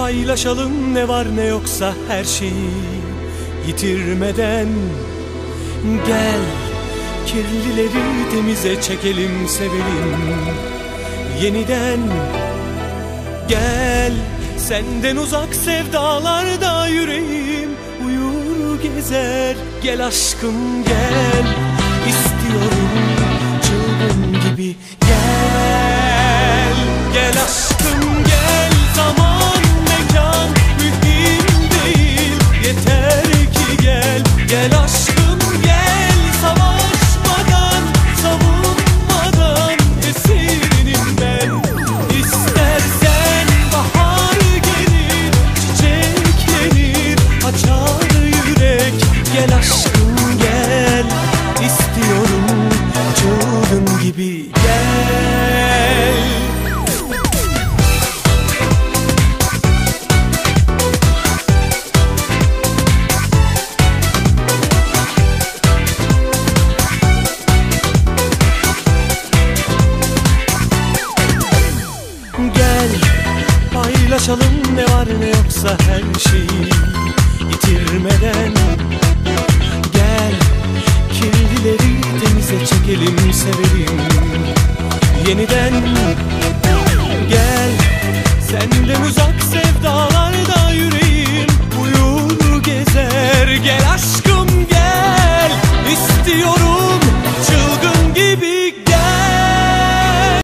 Paylaşalım ne var ne yoksa her şeyi. Yitirmeden Gel kirlileri temize çekelim sevelim. Yeniden Gel senden uzak sevdalarda yüreğim uyur gezer. Gel aşkım gel istiyorum gel Gel paylaşalım ne var ne yoksa her şeyi Bize çekelim sevelim yeniden Gel. Senden uzak sevdalarda yüreğim uyur gezer. Gel aşkım.